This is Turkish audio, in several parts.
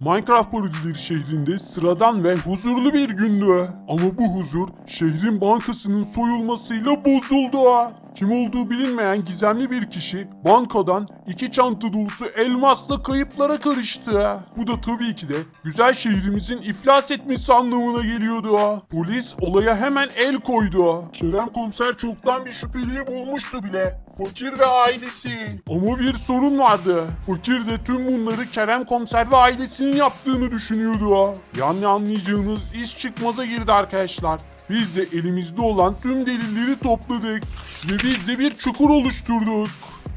Minecraft parodileri şehrinde sıradan ve huzurlu bir gündü. Ama bu huzur şehrin bankasının soyulmasıyla bozuldu. Kim olduğu bilinmeyen gizemli bir kişi bankadan iki çanta dolusu elmasla kayıplara karıştı. Bu da tabii ki de güzel şehrimizin iflas etmesi anlamına geliyordu. Polis olaya hemen el koydu. Kerem komiser çoktan bir şüpheliyi bulmuştu bile. Fakir ve ailesi. Ama bir sorun vardı. Fakir de tüm bunları Kerem komiser ve ailesinin yaptığını düşünüyordu. Yani anlayacağınız iş çıkmaza girdi arkadaşlar. Biz de elimizde olan tüm delilleri topladık. Ve biz de bir çukur oluşturduk.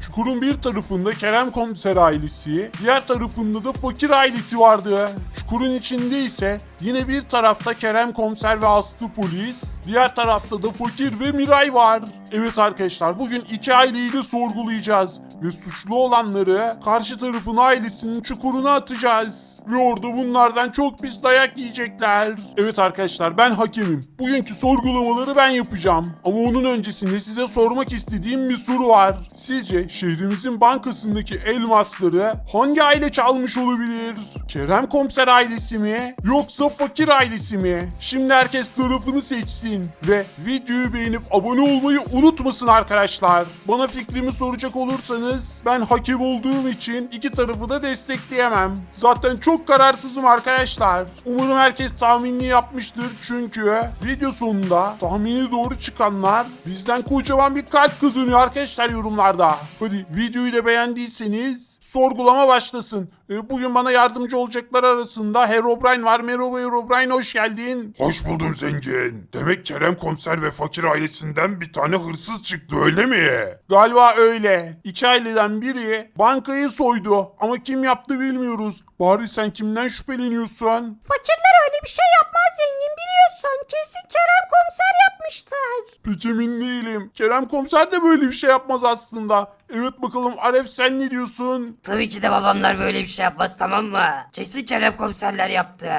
Çukurun bir tarafında Kerem komiser ailesi, diğer tarafında da fakir ailesi vardı. Çukurun içinde ise yine bir tarafta Kerem komiser ve Aslı polis, diğer tarafta da fakir ve Miray var. Evet arkadaşlar bugün iki aileyi de sorgulayacağız ve suçlu olanları karşı tarafın ailesinin çukuruna atacağız. Orada bunlardan çok pis dayak yiyecekler. Evet arkadaşlar ben hakemim. Bugünkü sorgulamaları ben yapacağım. Ama onun öncesinde size sormak istediğim bir soru var. Sizce şehrimizin bankasındaki elmasları hangi aile çalmış olabilir? Kerem komiser ailesi mi? Yoksa fakir ailesi mi? Şimdi herkes tarafını seçsin. Ve videoyu beğenip abone olmayı unutmasın arkadaşlar. Bana fikrimi soracak olursanız ben hakem olduğum için iki tarafı da destekleyemem. Zaten çok kararsızım arkadaşlar. Umarım herkes tahminini yapmıştır çünkü video sonunda tahmini doğru çıkanlar bizden kocaman bir kalp kazanıyor arkadaşlar yorumlarda. Hadi videoyu da beğendiyseniz sorgulama başlasın. Ee, Bugün bana yardımcı olacaklar arasında Herobrine var. Merhaba Herobrine hoş geldin. Hoş buldum zengin. Demek Kerem komiser ve fakir ailesinden bir tane hırsız çıktı öyle mi? Galiba öyle. İki aileden biri bankayı soydu ama kim yaptı bilmiyoruz. Bari sen kimden şüpheleniyorsun? Fakirler öyle bir şey yapmaz zengin biliyorsun. Kesin Kerem komiser yapmıştır. Pek emin değilim. Kerem komiser de böyle bir şey yapmaz aslında. Evet bakalım Aref sen ne diyorsun? Tabii ki de babamlar böyle bir şey yapmaz tamam mı? Kesin Kerem komiserler yaptı.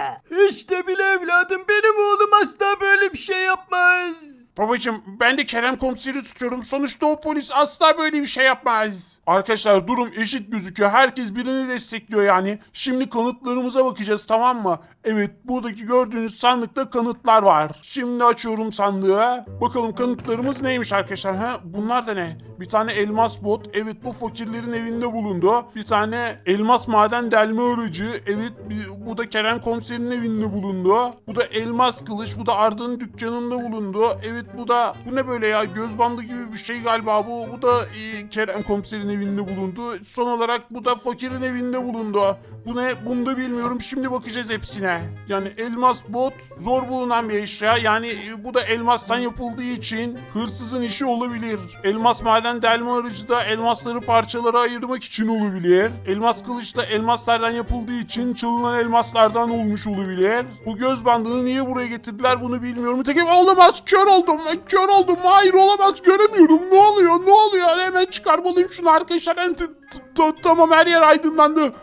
İşte bile evladım benim oğlum asla böyle bir şey yapmaz. Babacım ben de Kerem komiseri tutuyorum. Sonuçta o polis asla böyle bir şey yapmaz. Arkadaşlar durum eşit gözüküyor. Herkes birini destekliyor yani. Şimdi kanıtlarımıza bakacağız tamam mı? Evet buradaki gördüğünüz sandıkta kanıtlar var. Şimdi açıyorum sandığı. Bakalım kanıtlarımız neymiş arkadaşlar? Ha, bunlar da ne? Bir tane elmas bot. Evet bu fakirlerin evinde bulundu. Bir tane elmas maden delme aracı. Evet bir- bu da Kerem komiserin evinde bulundu. Bu da elmas kılıç. Bu da Arda'nın dükkanında bulundu. Evet bu da bu ne böyle ya göz bandı gibi bir şey galiba bu. Bu da e, Kerem komiserin evinde bulundu. Son olarak bu da fakirin evinde bulundu. Bu ne? Bunu da bilmiyorum. Şimdi bakacağız hepsine. Yani elmas bot zor bulunan bir eşya. Yani e, bu da elmastan yapıldığı için hırsızın işi olabilir. Elmas maden delme aracı da elmasları parçalara ayırmak için olabilir. Elmas kılıç da elmaslardan yapıldığı için çalınan elmaslardan olmuş olabilir. Bu göz bandını niye buraya getirdiler bunu bilmiyorum. Tekim olamaz kör oldum. Kör oldum. Hayır olamaz göremiyorum. Ne oluyor? Ne oluyor? Hemen çıkarmalıyım şunu arkadaşlar. Tamam her yer aydınlandı.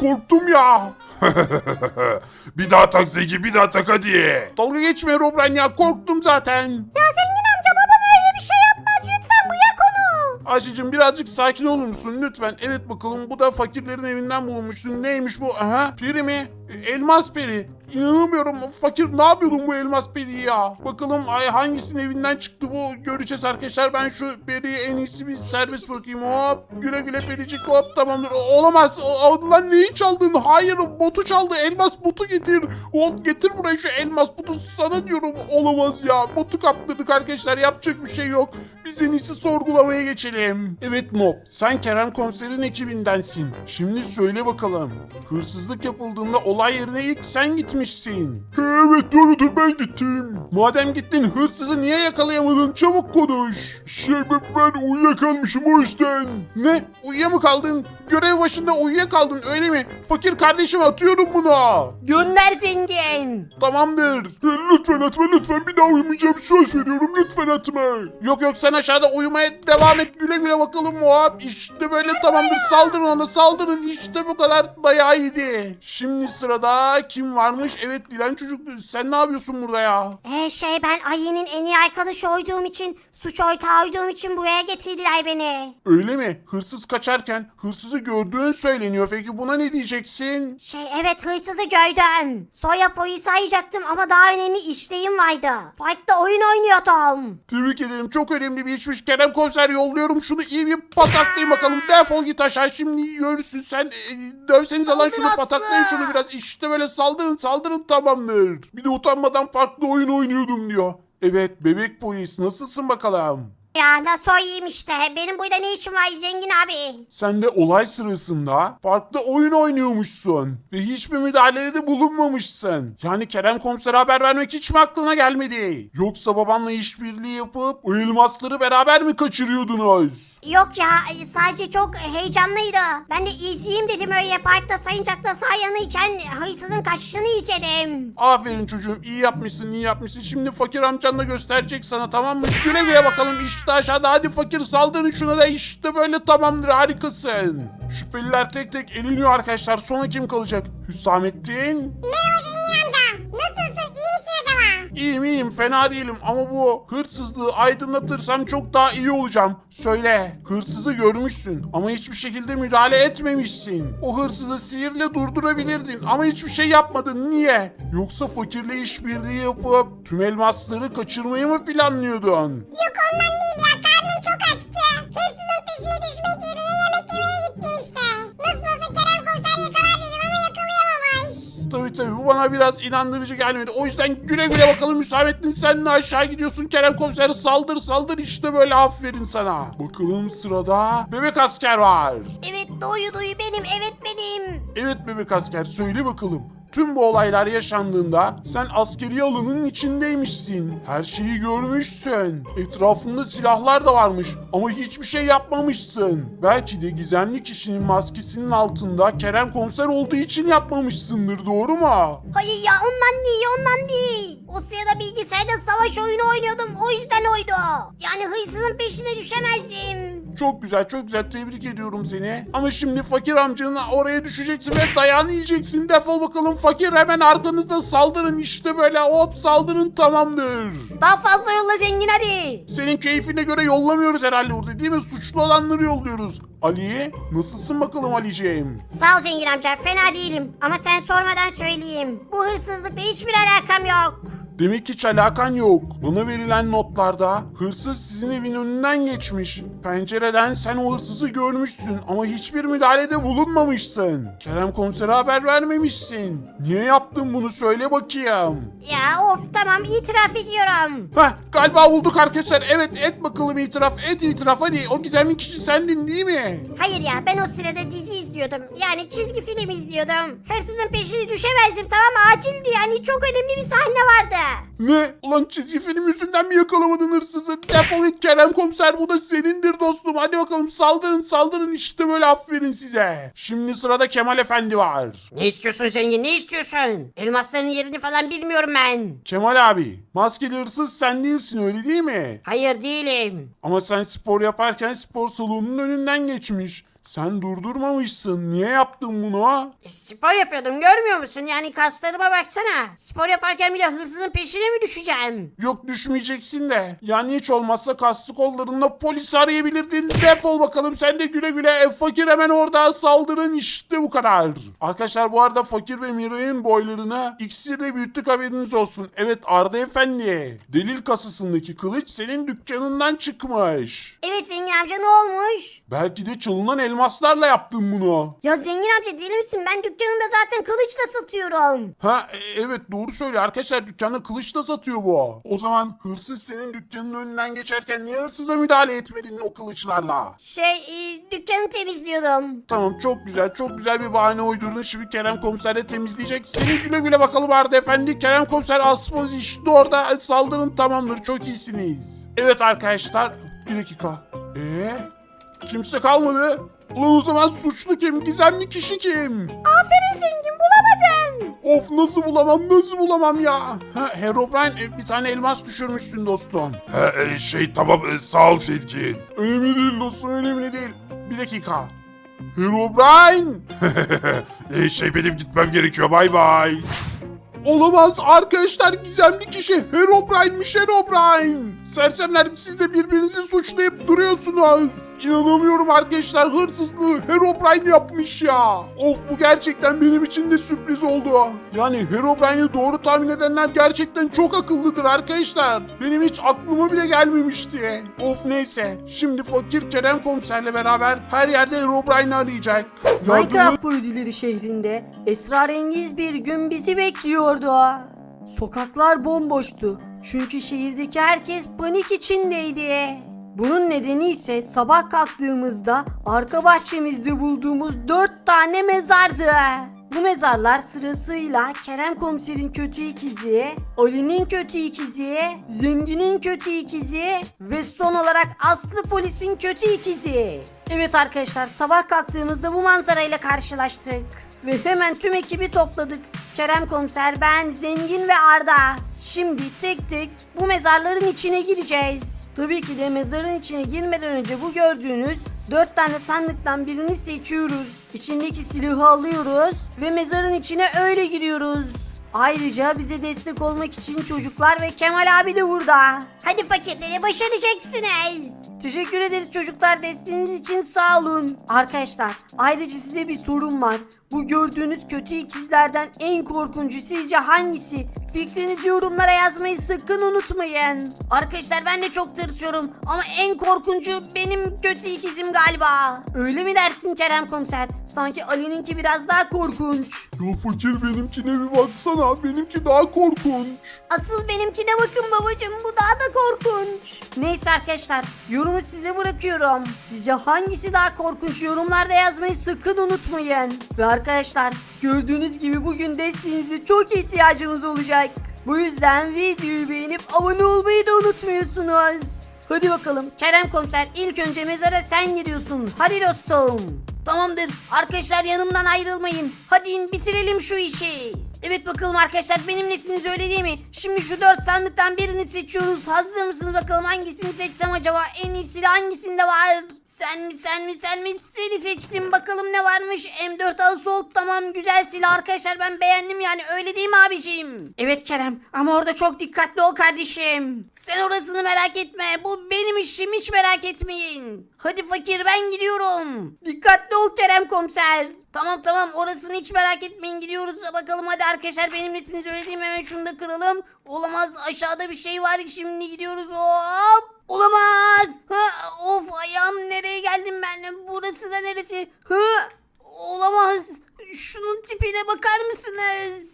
Korktum ya. bir daha tak zengin bir daha tak hadi. Dalga geçme Robren ya korktum zaten. Ya zengin amca baban öyle bir şey yapmaz lütfen bırak onu. Ayşe'cim birazcık sakin olur musun lütfen? Evet bakalım bu da fakirlerin evinden bulunmuşsun. Neymiş bu? Aha peri mi? Elmas peri. İnanamıyorum fakir ne yapıyordun bu elmas periyi ya? Bakalım ay hangisinin evinden çıktı bu göreceğiz arkadaşlar. Ben şu periyi en iyisi bir serbest bırakayım. Hop güle güle pericik hop tamamdır. Olamaz. O- o- Lan neyi çaldın? Hayır botu çaldı. Elmas botu getir. Hop getir buraya şu elmas botu sana diyorum. Olamaz ya. Botu kaptırdık arkadaşlar. Yapacak bir şey yok. Biz en iyisi sorgulamaya geçelim. Evet Mob, sen Kerem komiserin ekibindensin. Şimdi söyle bakalım. Hırsızlık yapıldığında olay yerine ilk sen gitmişsin. Evet doğrudur ben gittim. Madem gittin hırsızı niye yakalayamadın? Çabuk konuş. Şey ben, ben uyuyakalmışım o yüzden. Ne? Uyuya mı kaldın? Görev başında uyuyakaldın öyle mi? Fakir kardeşim atıyorum buna. Gönder zengin. Tamamdır. Lütfen atma lütfen bir daha uyumayacağım söz veriyorum lütfen atma. Yok yok sen aşağıda uyumaya devam et güle güle bakalım muhab. İşte böyle tamamdır saldırın ona saldırın işte bu kadar dayağı yedi. Şimdi sırada kim varmış evet Dilan çocuk sen ne yapıyorsun burada ya? Ee, şey ben Ayı'nın en iyi arkadaşı olduğum için, suç ortağı olduğum için buraya getirdiler beni. Öyle mi? Hırsız kaçarken hırsızı gördüğün söyleniyor. Peki buna ne diyeceksin? Şey evet hırsızı gördüm. Sonra polisi arayacaktım ama daha önemli işleyim vardı. Parkta oyun oynuyordum. Tebrik ederim. Çok önemli bir işmiş. Kerem komiser yolluyorum. Şunu iyi bir pataklayın bakalım. Defol git aşağı. Şimdi görürsün sen. E, dövseniz alan şunu pataklayın şunu biraz. İşte böyle saldırın saldırın tamamdır. Bir de utanmadan parkta oyun oynuyordum diyor. Evet bebek polis nasılsın bakalım? Ya nasıl oyayım işte. Benim burada ne işim var zengin abi? Sen de olay sırasında parkta oyun oynuyormuşsun ve hiçbir müdahalede bulunmamışsın. Yani Kerem komisere haber vermek hiç mi aklına gelmedi? Yoksa babanla işbirliği yapıp o elmasları beraber mi kaçırıyordunuz? Yok ya sadece çok heyecanlıydı. Ben de izleyeyim dedim öyle parkta sayıncakta sayanıyken hırsızın kaçışını izledim. Aferin çocuğum iyi yapmışsın iyi yapmışsın. Şimdi fakir amcan da gösterecek sana tamam mı? Güle güle bakalım işte aşağıda hadi fakir saldırın şuna da işte böyle tamamdır harikasın. Şüpheliler tek tek eleniyor arkadaşlar. Sonra kim kalacak? Hüsamettin? Merhaba zengin amca. Nasılsın iyi misin acaba? İyiyim iyiyim fena değilim ama bu hırsızlığı aydınlatırsam çok daha iyi olacağım. Söyle hırsızı görmüşsün ama hiçbir şekilde müdahale etmemişsin. O hırsızı sihirle durdurabilirdin ama hiçbir şey yapmadın. Niye? Yoksa fakirle işbirliği yapıp tüm elmasları kaçırmayı mı planlıyordun? Yok ondan değil ya karnım çok açtı. Hırsızın peşine düşmek yerine yemek yemeye gittim işte. Nasıl bana biraz inandırıcı gelmedi. O yüzden güle güle bakalım Hüsamettin sen de aşağı gidiyorsun. Kerem komiser saldır saldır işte böyle aferin sana. Bakalım sırada bebek asker var. Evet doyu doyu benim evet benim. Evet bebek asker söyle bakalım. Tüm bu olaylar yaşandığında sen askeri alanın içindeymişsin. Her şeyi görmüşsün. Etrafında silahlar da varmış ama hiçbir şey yapmamışsın. Belki de gizemli kişinin maskesinin altında Kerem komiser olduğu için yapmamışsındır doğru mu? Hayır ya ondan değil ondan değil. O sırada bilgisayarda savaş oyunu oynuyordum o yüzden oydu. Yani hırsızın peşine düşemezdim. Çok güzel çok güzel tebrik ediyorum seni. Ama şimdi fakir amcanın oraya düşeceksin ve dayağını yiyeceksin. Defol bakalım fakir hemen arkanızda saldırın işte böyle hop saldırın tamamdır. Daha fazla yolla zengin hadi. Senin keyfine göre yollamıyoruz herhalde burada değil mi? Suçlu olanları yolluyoruz. Ali nasılsın bakalım Ali'ciğim? Sağ ol zengin amca fena değilim. Ama sen sormadan söyleyeyim. Bu hırsızlıkla hiçbir alakam yok. Demek hiç alakan yok. Bana verilen notlarda hırsız sizin evin önünden geçmiş. Pencereden sen o hırsızı görmüşsün ama hiçbir müdahalede bulunmamışsın. Kerem komisere haber vermemişsin. Niye yaptın bunu söyle bakayım. Ya of tamam itiraf ediyorum. Heh galiba bulduk arkadaşlar. Evet et bakalım itiraf et itiraf hadi. O gizemli kişi sendin değil mi? Hayır ya ben o sırada dizi izliyordum. Yani çizgi film izliyordum. Hırsızın peşine düşemezdim tamam? Acildi yani çok önemli bir sahne vardı. Ne? Ulan çizgi film yüzünden mi yakalamadın hırsızı? Defol git Kerem komiser bu da senindir dostum. Hadi bakalım saldırın saldırın işte böyle aferin size. Şimdi sırada Kemal Efendi var. Ne istiyorsun zengin ne istiyorsun? Elmasların yerini falan bilmiyorum ben. Kemal abi maskeli hırsız sen değilsin öyle değil mi? Hayır değilim. Ama sen spor yaparken spor salonunun önünden geçmiş. Sen durdurmamışsın. Niye yaptın bunu? E, spor yapıyordum görmüyor musun? Yani kaslarıma baksana. Spor yaparken bile hırsızın peşine mi düşeceğim? Yok düşmeyeceksin de. Yani hiç olmazsa kaslı kollarınla polisi arayabilirdin. Defol bakalım sen de güle güle. E, fakir hemen orada saldırın işte bu kadar. Arkadaşlar bu arada fakir ve Miray'ın boylarını iksirle büyüttük haberiniz olsun. Evet Arda Efendi. Delil kasasındaki kılıç senin dükkanından çıkmış. Evet zengin amca ne olmuş? Belki de çalınan elmaslarla yaptın bunu. Ya zengin amca deli misin? Ben dükkanımda zaten kılıçla satıyorum. Ha e, evet doğru söylüyor arkadaşlar dükkanda kılıç da satıyor bu. O zaman hırsız senin dükkanın önünden geçerken niye hırsıza müdahale etmedin o kılıçlarla? Şey e, dükkanı temizliyordum. Tamam çok güzel çok güzel bir bahane uydurdun şimdi Kerem komiser de temizleyecek. Seni güle güle bakalım Arda Efendi. Kerem komiser aspoz işte orada saldırın tamamdır çok iyisiniz. Evet arkadaşlar bir dakika. Eee kimse kalmadı. Ulan o zaman suçlu kim? Gizemli kişi kim? Aferin zengin bulamadın. Of nasıl bulamam nasıl bulamam ya. Ha, Herobrine e, bir tane elmas düşürmüşsün dostum. He, e, şey tamam e, sağ ol zengin. Önemli değil dostum önemli değil. Bir dakika. Herobrine. E, şey benim gitmem gerekiyor bay bay. Olamaz arkadaşlar gizemli kişi Herobrine'miş Herobrine. Sersemler siz de birbirinizi suçlayıp duruyorsunuz. İnanamıyorum arkadaşlar hırsızlığı Herobrine yapmış ya. Of bu gerçekten benim için de sürpriz oldu. Yani Herobrine'i doğru tahmin edenler gerçekten çok akıllıdır arkadaşlar. Benim hiç aklıma bile gelmemişti. Of neyse şimdi fakir Kerem komiserle beraber her yerde Herobrine'i arayacak. Minecraft projeleri şehrinde esrarengiz bir gün bizi bekliyordu. Sokaklar bomboştu. Çünkü şehirdeki herkes panik içindeydi. Bunun nedeni ise sabah kalktığımızda arka bahçemizde bulduğumuz dört tane mezardı. Bu mezarlar sırasıyla Kerem komiserin kötü ikizi, Ali'nin kötü ikizi, Zengin'in kötü ikizi ve son olarak Aslı polisin kötü ikizi. Evet arkadaşlar sabah kalktığımızda bu manzarayla karşılaştık. Ve hemen tüm ekibi topladık. Kerem komiser, ben, Zengin ve Arda. Şimdi tek tek bu mezarların içine gireceğiz. Tabii ki de mezarın içine girmeden önce bu gördüğünüz dört tane sandıktan birini seçiyoruz. İçindeki silahı alıyoruz ve mezarın içine öyle giriyoruz. Ayrıca bize destek olmak için çocuklar ve Kemal abi de burada. Hadi fakirleri başaracaksınız. Teşekkür ederiz çocuklar desteğiniz için sağ olun. Arkadaşlar ayrıca size bir sorum var. Bu gördüğünüz kötü ikizlerden en korkuncu sizce hangisi? Fikrinizi yorumlara yazmayı sakın unutmayın. Arkadaşlar ben de çok tırsıyorum ama en korkuncu benim kötü ikizim galiba. Öyle mi dersin Kerem komiser? Sanki Ali'ninki biraz daha korkunç. Ya fakir benimkine bir baksana. Benimki daha korkunç. Asıl benimkine bakın babacığım bu daha da korkunç. Neyse arkadaşlar yorumu size bırakıyorum. Sizce hangisi daha korkunç yorumlarda yazmayı sakın unutmayın. Ve arkadaşlar gördüğünüz gibi bugün desteğinize çok ihtiyacımız olacak. Bu yüzden videoyu beğenip abone olmayı da unutmuyorsunuz. Hadi bakalım Kerem komiser ilk önce mezara sen giriyorsun. Hadi dostum. Tamamdır arkadaşlar yanımdan ayrılmayın. Hadi in, bitirelim şu işi. Evet bakalım arkadaşlar benimlesiniz öyle değil mi? Şimdi şu dört sandıktan birini seçiyoruz. Hazır mısınız bakalım hangisini seçsem acaba? En iyisi de hangisinde var? Sen mi sen mi sen mi? Seni seçtim bakalım ne varmış? M4 Assault tamam güzel silah arkadaşlar ben beğendim yani öyle değil mi abiciğim? Evet Kerem ama orada çok dikkatli ol kardeşim. Sen orasını merak etme bu benim işim hiç merak etmeyin. Hadi fakir ben gidiyorum. Dikkatli ol Kerem komiser. Tamam tamam orasını hiç merak etmeyin gidiyoruz bakalım hadi arkadaşlar benimlesiniz öyle değil mi hemen şunu da kıralım. Olamaz aşağıda bir şey var şimdi gidiyoruz hop. Olamaz. Ha, of ayağım nereye geldim ben burası da neresi? Ha, olamaz. Şunun tipine bakar mısınız?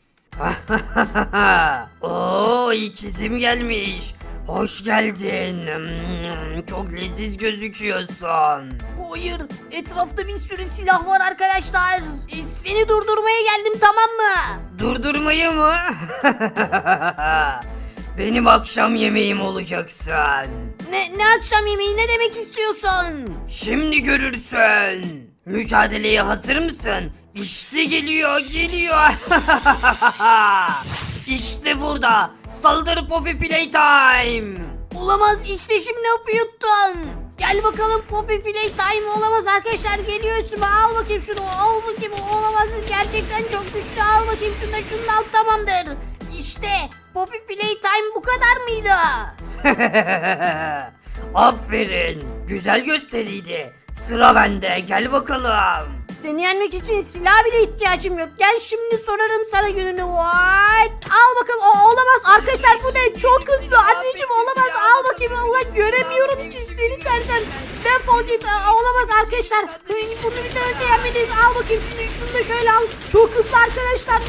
Oo ikizim gelmiş. Hoş geldin. Hmm, Çok leziz gözüküyorsun. Hayır etrafta bir sürü silah var arkadaşlar. E, seni durdurmaya geldim tamam mı? Durdurmayı mı? Benim akşam yemeğim olacaksın. Ne, ne akşam yemeği ne demek istiyorsun? Şimdi görürsün. Mücadeleye hazır mısın? İşte geliyor, geliyor. işte burada. Saldır Poppy Playtime. Olamaz işte şimdi hapı yuttun. Gel bakalım Poppy Playtime olamaz arkadaşlar geliyor üstüme al bakayım şunu al bakayım olamaz gerçekten çok güçlü al bakayım şunu da şunu al tamamdır. İşte Poppy Playtime bu kadar mıydı? Aferin. Güzel gösteriydi. Sıra bende. Gel bakalım. Seni yenmek için silah bile ihtiyacım yok. Gel şimdi sorarım sana gününü. What? Al bakalım. O, olamaz arkadaşlar bu ne? Çok hızlı. Anneciğim olamaz. Al bakayım. Allah göremiyorum ki seni sersem. Defol git. Aa, Olamaz arkadaşlar. Bunu bir önce yenmeliyiz. Al bakayım şunu. Şunu da şöyle al. Çok hızlı arkadaşlar.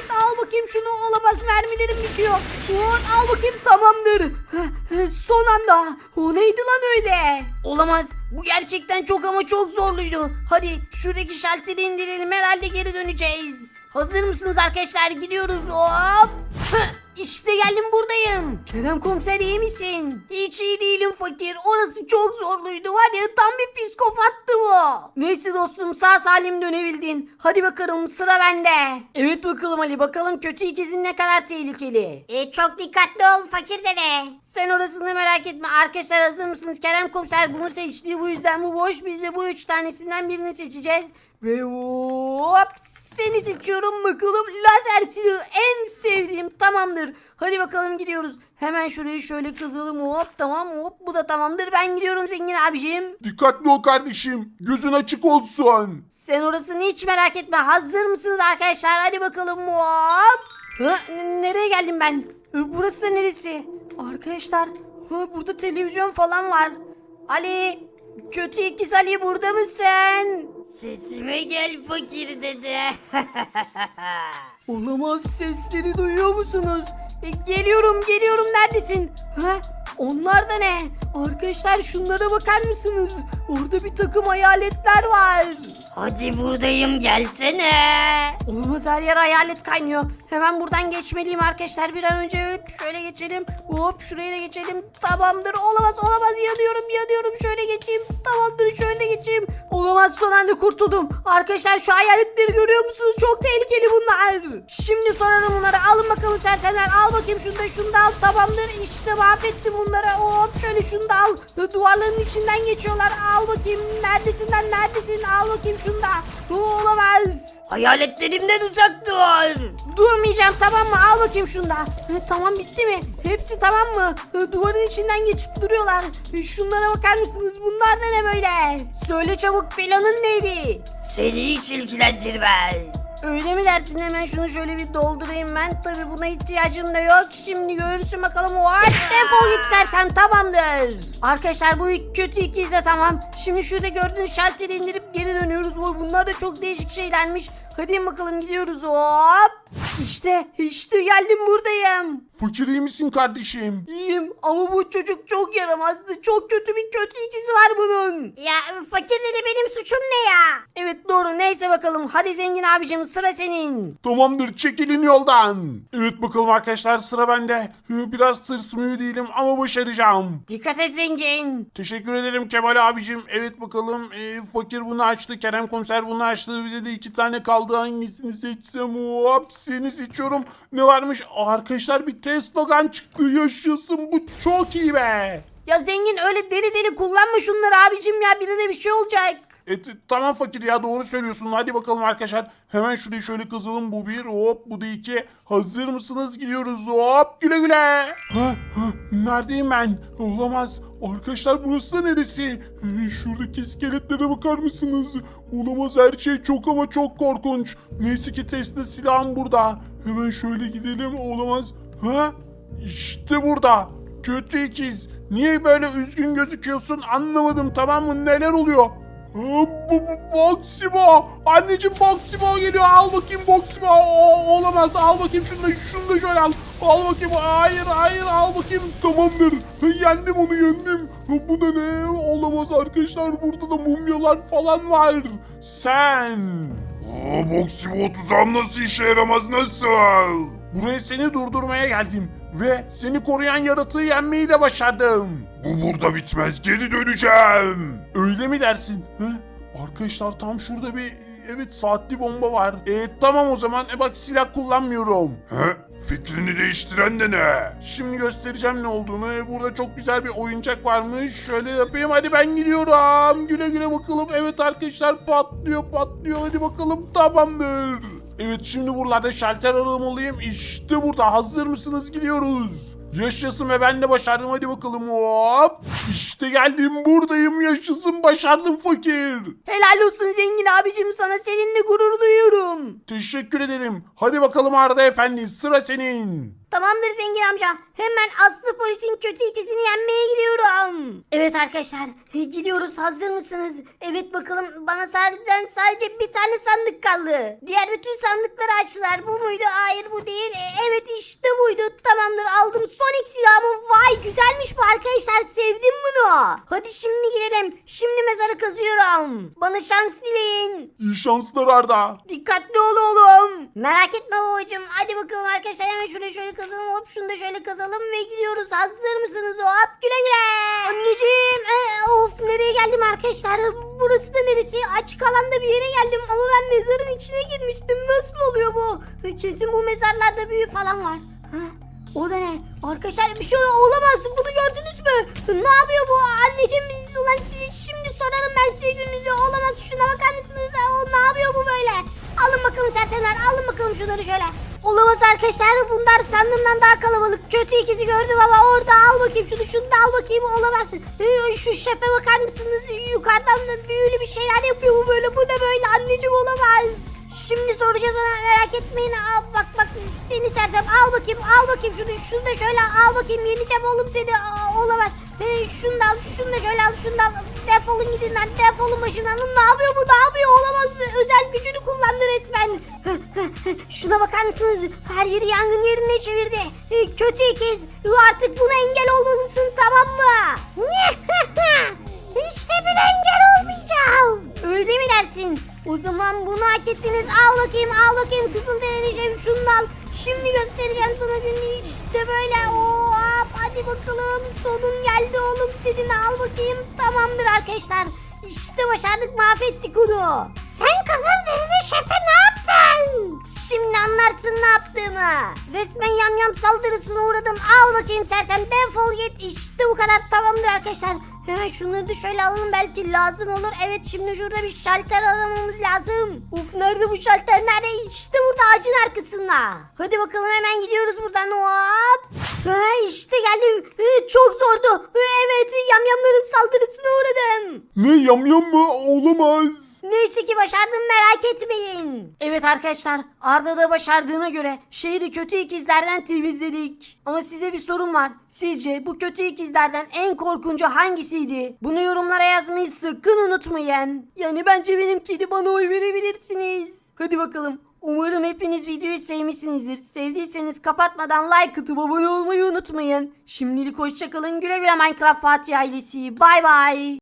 Oy, al bakayım şunu. Olamaz. Mermilerim bitiyor. What? Al bakayım tamamdır. Son anda. O neydi lan öyle? Olamaz. Bu gerçekten çok ama çok zorluydu. Hadi şuradaki şalteri indirelim. Herhalde geri döneceğiz. Hazır mısınız arkadaşlar? Gidiyoruz. Hop. İşte geldim buradayım. Kerem komiser iyi misin? Hiç iyi değilim fakir. Orası çok zorluydu. Var ya tam bir psikopattı bu. Neyse dostum sağ salim dönebildin. Hadi bakalım sıra bende. Evet bakalım Ali bakalım kötü ikizin ne kadar tehlikeli. E, çok dikkatli ol fakir dede. Sen orasını merak etme. Arkadaşlar hazır mısınız? Kerem komiser bunu seçti. Bu yüzden bu boş. Biz de bu üç tanesinden birini seçeceğiz. Ve hop seni seçiyorum bakalım. Lazer silahı en sevdiğim tamamdır. Hadi bakalım gidiyoruz. Hemen şurayı şöyle kazalım hop tamam hop bu da tamamdır. Ben gidiyorum zengin abicim. Dikkatli ol kardeşim. Gözün açık olsun. Sen orasını hiç merak etme. Hazır mısınız arkadaşlar? Hadi bakalım hop. Ha, nereye geldim ben? Burası da neresi? Arkadaşlar ha, burada televizyon falan var. Ali kötü ikiz Ali burada mısın? Sesime gel fakir dede. Olamaz sesleri duyuyor musunuz? E, geliyorum geliyorum neredesin? Ha? Onlar da ne? Arkadaşlar şunlara bakar mısınız? Orada bir takım hayaletler var. Hadi buradayım gelsene. Olamaz her yer hayalet kaynıyor. Hemen buradan geçmeliyim arkadaşlar. Bir an önce şöyle geçelim. Hop şuraya da geçelim. Tamamdır. Olamaz olamaz yanıyorum yanıyorum. Şöyle geçeyim. Tamamdır şöyle geçeyim. Olamaz son anda kurtuldum. Arkadaşlar şu hayaletleri görüyor musunuz? Çok tehlikeli bunlar. Şimdi sorarım bunları. Alın bakalım sersemler. Al bakayım şunu da şunu da al. Tamamdır. İşte mahvettim bunları. Hop şöyle şunu da al. Duvarların içinden geçiyorlar. Al bakayım. Neredesin lan neredesin? Al bakayım şunu da. Olamaz. Hayaletlerimden uzak dur. Durmayacağım tamam mı? Al bakayım şunu da. E, tamam bitti mi? Hepsi tamam mı? E, duvarın içinden geçip duruyorlar. E, şunlara bakar mısınız? Bunlar da ne böyle? Söyle çabuk planın neydi? Seni hiç ilgilendirmez. Öyle mi dersin? Hemen şunu şöyle bir doldurayım ben. Tabi buna ihtiyacım da yok. Şimdi görürsün bakalım. What? Defol git sersem tamamdır. Arkadaşlar bu kötü ikiz de tamam. Şimdi şurada gördüğünüz şalteri indirip geri dönüyoruz. Oy, bunlar da çok değişik şeylermiş. Hadi bakalım gidiyoruz. Hop. İşte işte geldim buradayım. Fakir iyi misin kardeşim? İyiyim ama bu çocuk çok yaramazdı. Çok kötü bir kötü ikizi var bunun. Ya fakir dedi benim suçum ne ya? Evet doğru neyse bakalım. Hadi zengin abicim sıra senin. Tamamdır çekilin yoldan. Evet bakalım arkadaşlar sıra bende. Hı, Biraz tırsmıyor değilim ama başaracağım. Dikkat et zengin. Teşekkür ederim Kemal abicim. Evet bakalım e, fakir bunu açtı. Kerem komiser bunu açtı. Bize de iki tane kaldı. Hangisini seçsem? Hop seni seçiyorum. Ne varmış? Arkadaşlar bir Tesla'dan çıktı. Yaşasın bu çok iyi be. Ya zengin öyle deli deli kullanma şunları abicim ya birine bir şey olacak. E, tamam fakir ya doğru söylüyorsun. Hadi bakalım arkadaşlar. Hemen şurayı şöyle kazalım. Bu bir hop bu da iki. Hazır mısınız? Gidiyoruz hop güle güle. Ha, ha, neredeyim ben? Olamaz. Arkadaşlar burası da neresi? E, şuradaki iskeletlere bakar mısınız? Olamaz her şey çok ama çok korkunç. Neyse ki Tesla silahım burada. Hemen şöyle gidelim. Olamaz. Ha? İşte burada. Kötü ikiz. Niye böyle üzgün gözüküyorsun anlamadım tamam mı? Neler oluyor? Bu, bu Boximo. Anneciğim Boximo geliyor. Al bakayım Boximo. Olamaz. Al bakayım şunu da, şunu da şöyle al. Al bakayım. Hayır hayır al bakayım. Tamamdır. Yendim onu yendim. Bu da ne? Olamaz arkadaşlar. Burada da mumyalar falan var. Sen. Aa, Boksimo tuzağım nasıl işe yaramaz nasıl? Buraya seni durdurmaya geldim. Ve seni koruyan yaratığı yenmeyi de başardım. Bu burada bitmez geri döneceğim. Öyle mi dersin? Hı? Arkadaşlar tam şurada bir evet saatli bomba var. E, tamam o zaman e, bak silah kullanmıyorum. He? Fikrini değiştiren de ne? Şimdi göstereceğim ne olduğunu. E, burada çok güzel bir oyuncak varmış. Şöyle yapayım hadi ben gidiyorum. Güle güle bakalım. Evet arkadaşlar patlıyor patlıyor. Hadi bakalım tamamdır. Evet şimdi buralarda şalter aramalıyım. İşte burada. Hazır mısınız? Gidiyoruz. Yaşasın ve ben de başardım. Hadi bakalım. Hop. İşte geldim. Buradayım. Yaşasın. Başardım fakir. Helal olsun zengin abicim sana seninle gurur duyuyorum. Teşekkür ederim. Hadi bakalım Arda Efendi. Sıra senin. Tamamdır zengin amca. Hemen Aslı polisin kötü ikisini yenmeye gidiyorum. Evet arkadaşlar e, gidiyoruz hazır mısınız? Evet bakalım bana sadece sadece bir tane sandık kaldı. Diğer bütün sandıkları açtılar. Bu muydu? Hayır bu değil. E, evet işte buydu. Tamamdır aldım Sonic silahımı. Vay güzelmiş bu arkadaşlar. Sevdim bunu. Hadi şimdi gidelim. Şimdi mezarı kazıyorum. Bana şans dileyin. İyi şanslar Arda. Dikkatli ol oğlum. Merak etme babacığım. Hadi bakalım arkadaşlar hemen şöyle şöyle kazalım. Hop şunu da şöyle kazalım ve gidiyoruz. Hazır mısınız? Hop güle güle. Anneciğim. e, of nereye geldim arkadaşlar? Burası da neresi? Aç kalan da bir yere geldim. Ama ben mezarın içine girmiştim. Nasıl oluyor bu? E, Kesin bu mezarlarda büyü falan var. Ha? O da ne? Arkadaşlar bir şey olamaz. Bunu gördünüz mü? Ne yapıyor bu? Anneciğim ulan sizi şimdi sorarım ben size gününüzü. Olamaz şuna bakar mısınız? O ne yapıyor bu böyle? Alın bakalım sersemler alın bakalım şunları şöyle. Olamaz arkadaşlar bunlar sandığımdan daha kalabalık. Kötü ikizi gördüm ama orada al bakayım şunu şunu da al bakayım olamaz. Ee, Şu şefe bakar mısınız? Yukarıdan da büyülü bir şeyler yapıyor bu böyle bu ne böyle anneciğim olamaz. Şimdi soracağız ona merak etmeyin. Al bak bak seni sersem al bakayım al bakayım şunu şunu da şöyle al bakayım yeneceğim oğlum seni olamaz. Ee, şunu da al şunu da şöyle al şunu da al. Defolun gidin lan defolun başımdan. Ne yapıyor bu ne yapıyor olamaz. Özel gücünü kullandı resmen. Şuna bakar mısınız? Her yeri yangın yerine çevirdi. Ee, Kötü ikiz. Artık buna engel olmalısın tamam mı? işte bile engel olmayacağım. Öyle mi dersin? O zaman bunu hak ettiniz. Al bakayım al bakayım kızıl deneyeceğim şundan. Şimdi göstereceğim sana günü işte böyle. Hop hadi bakalım. Sonun geldi oğlum senin al bakayım. Tamamdır arkadaşlar. İşte başardık mahvettik onu. Sen kızıl derili şefe ne yaptın? Şimdi anlarsın ne yaptığımı. Resmen yamyam saldırısına uğradım. Al bakayım sersem defol git. İşte bu kadar tamamdır arkadaşlar. Hemen şunları da şöyle alalım belki lazım olur. Evet şimdi şurada bir şalter aramamız lazım. Uf nerede bu şalter nerede? İşte burada ağacın arkasında. Hadi bakalım hemen gidiyoruz buradan hop. Ha, işte geldim. Ee, Çok zordu. Ee, Evet yamyamların saldırısına uğradım. Ne yamyam mı? Olamaz. Neyse ki başardım merak etmeyin. Evet arkadaşlar Arda da başardığına göre şehri kötü ikizlerden temizledik. Ama size bir sorum var. Sizce bu kötü ikizlerden en korkuncu hangisiydi? Bunu yorumlara yazmayı sakın unutmayın. Yani bence benimkiydi bana oy verebilirsiniz. Hadi bakalım. Umarım hepiniz videoyu sevmişsinizdir. Sevdiyseniz kapatmadan like atıp abone olmayı unutmayın. Şimdilik hoşçakalın. Güle güle Minecraft Fatih ailesi. Bay bay.